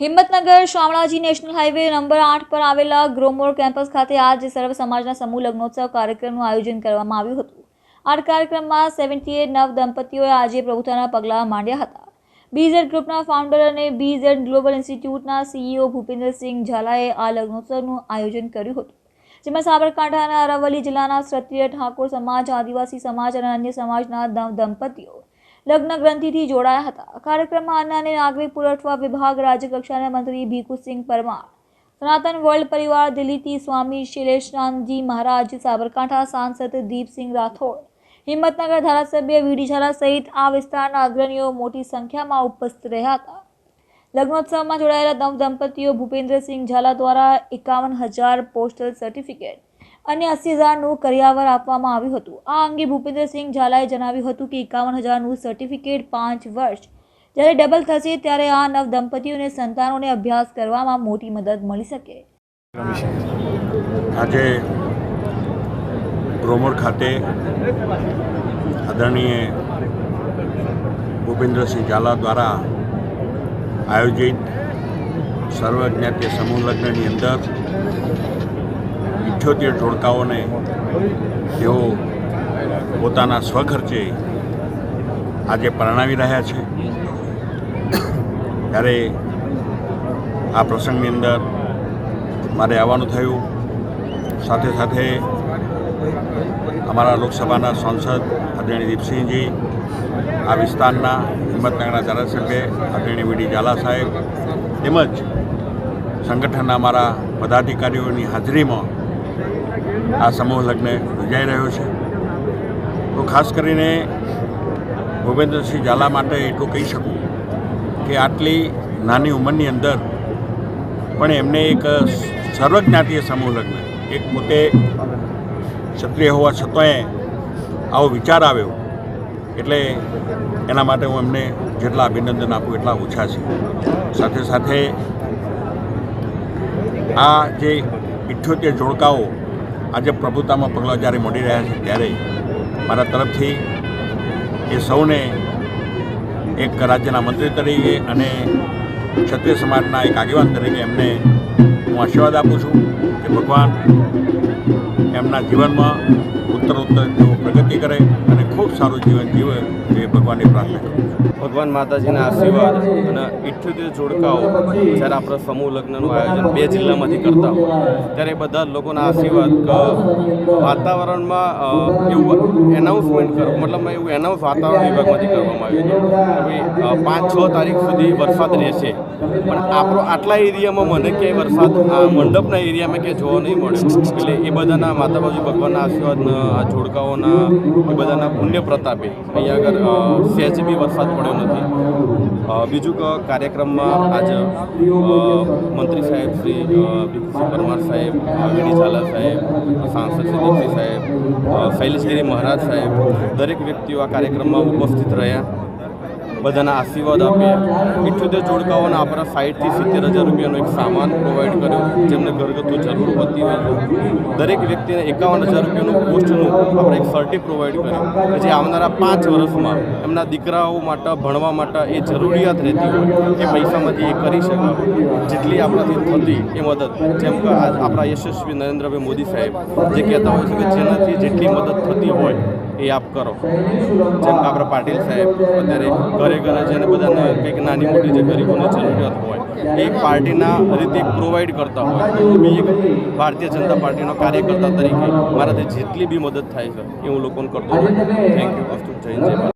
Himmatnagar Shamlaji national highway number આઠ પર આવેલા ગ્રોમોર કેમ્પસ ખાતે આજ સર્વ સમાજના સમૂહ લગ્નોત્સવ કાર્યક્રમનું આયોજન કરવામાં આવ્યું હતું. આ કાર્યક્રમમાં સેવન્ટી એટ નવ દંપતીઓએ આજે પ્રભુતાના પગલાં માંડ્યા હતા. બીઝેડ ગ્રુપના ફાઉન્ડર અને બીઝેડ ગ્લોબલ ઇન્સ્ટિટ્યૂટના સીઈઓ ભૂપેન્દ્રસિંહ ઝાલાએ આ લગ્નોત્સવનું આયોજન કર્યું હતું. જેમાં સાબરકાંઠા અને અરવલ્લી જિલ્લાના ક્ષત્રિય ઠાકોર સમાજ, આદિવાસી સમાજ અને અન્ય સમાજના દંપતીઓ લગ્ન ગ્રંથિથી જોડાયા હતા. કાર્યક્રમમાં અન્ન અને નાગરિક પુરવઠા વિભાગ રાજ્યકક્ષાના મંત્રી ભીખુસિંહ પરમાર, સનાતન વર્લ્ડ પરિવાર દિલ્હીથી સ્વામી શૈલેષાનંદજી મહારાજ, સાબરકાંઠા સાંસદ દીપસિંહ રાઠોડ, હિંમતનગર ધારાસભ્ય વીડીઝાલા સહિત આ વિસ્તારના અગ્રણીઓ મોટી સંખ્યામાં ઉપસ્થિત રહ્યા હતા. લગ્નોત્સવમાં જોડાયેલા દંપતીઓ ભૂપેન્દ્રસિંહ ઝાલા દ્વારા એકાવન હજાર પોસ્ટલ સર્ટિફિકેટ અને અસી હજારનું કરિયાવર આપવામાં આવ્યું હતું. આ અંગે ભૂપેન્દ્રસિંહ ઝાલાએ જણાવ્યું હતું કે એકાવન હજારનું સર્ટિફિકેટ પાંચ વર્ષ જ્યારે ડબલ થશે ત્યારે આ નવ દંપતીઓને સંતાનોને અભ્યાસ કરવામાં મોટી મદદ મળી શકે. આજે ગ્રોમર ખાતે આદરણીય ભૂપેન્દ્રસિંહ ઝાલા દ્વારા આયોજિત સર્વજ્ઞાતીય સમૂહ લગ્નની અંદર ઇઠ્યોતેર જોડકાઓને તેઓ પોતાના સ્વખર્ચે આજે પરણાવી રહ્યા છે. ત્યારે આ પ્રસંગની અંદર મારે આવવાનું થયું. સાથે સાથે અમારા લોકસભાના સાંસદ આદરણીય દીપસિંહજી, આ વિસ્તારના હિંમતનગરના ધારાસભ્ય આદરણીય વીડી ઝાલા સાહેબ તેમજ સંગઠનના અમારા પદાધિકારીઓની હાજરીમાં આ સમૂહ લગ્ન યોજાઈ રહ્યો છે. તો ખાસ કરીને ભૂપેન્દ્રસિંહ ઝાલા માટે એટલું કહી શકું કે આટલી નાની ઉંમરની અંદર પણ એમને એક સર્વજ્ઞાતીય સમૂહ લગ્ન, એક પોતે ક્ષત્રિય હોવા છતાંય આવો વિચાર આવ્યો. એટલે એના માટે હું એમને જેટલા અભિનંદન આપું એટલા ઓછા છે. સાથે સાથે આ જે ઇઠ્યોતેર જોડકાઓ આજે પ્રભુતામાં પગલાં જ્યારે મળી રહ્યા છે ત્યારે મારા તરફથી એ સૌને એક રાજ્યના મંત્રી તરીકે અને ક્ષત્રિય સમાજના એક આગેવાન તરીકે એમને હું આશીર્વાદ આપું છું કે ભગવાન એમના જીવનમાં ઉત્તર તેઓ પ્રગતિ કરે અને ખૂબ સારું જીવન જીવે એ ભગવાનની પ્રાર્થના કરું ભગવાન માતાજીના આશીર્વાદ અને ઇઠ્યોતેર જોડકાઓ જ્યારે આપણે સમૂહ લગ્નનું આયોજન બે જિલ્લામાંથી કરતા હોય, ત્યારે બધા લોકોના આશીર્વાદ વાતાવરણમાં એવું એનાઉન્સમેન્ટ કરો મતલબ એવું એનાઉન્સ વાતાવરણ વિભાગમાંથી કરવામાં આવ્યું ભાઈ પાંચ, છ તારીખ સુધી વરસાદ રહેશે. પણ આપણો આટલા એરિયામાં મને ક્યાંય વરસાદ મંડપના એરિયામાં ક્યાંય જોવા નહીં મળે. એટલે એ બધાના માતા બાજુ ભગવાનના આશીર્વાદના આ જોડકાઓના, એ બધાના પુણ્ય પ્રતાપે અહીંયા આગળ સહેજ બી વરસાદ પડ્યો નથી. બીજું કે, કાર્યક્રમમાં આજ મંત્રી સાહેબ શ્રી પરમાર સાહેબ ઝાલા સાહેબ, સાંસદ શ્રી દીપસિંહ સાહેબ શૈલેષગીરી મહારાજ સાહેબ, દરેક વ્યક્તિઓ આ કાર્યક્રમમાં ઉપસ્થિત રહ્યા. બધાના આશીર્વાદ આપ્યા ઇઠ્યોતેર જોડકાઓના આપણા સાઠથી સિત્તેર હજાર રૂપિયાનો એક સામાન પ્રોવાઈડ કર્યો. જેમને ઘરગથ્થુ જરૂર હોતી હોય દરેક વ્યક્તિને એકાવન હજાર રૂપિયાનું પોસ્ટનું આપણે એક સર્ટી પ્રોવાઈડ કર્યું. પછી આવનારા પાંચ વર્ષમાં એમના દીકરાઓ માટે, ભણવા માટે એ જરૂરિયાત રહેતી હોય, એ પૈસામાંથી એ કરી શકે. જેટલી આપણાથી થતી એ મદદ. જેમ કે આજ આપણા યશસ્વી નરેન્દ્રભાઈ મોદી સાહેબ જે કહેતા હોય છે કે જેનાથી જેટલી મદદ થતી હોય એ આપ કરો. જેમ કે આપણા પાટીલ સાહેબ અત્યારે ઘરે ઘરે જઈને બધાને કંઈક નાની મોટી જે ગરીબોને જરૂરિયાત હોય, એ પાર્ટીના રીતે પ્રોવાઈડ કરતા હોય. બી એક ભારતીય જનતા પાર્ટીનો કાર્યકર્તા તરીકે મારાથી જેટલી બી મદદ થાય છે, એ હું લોકોને કરતો હોઉં. થેન્ક યુ અસ્તુ જય જય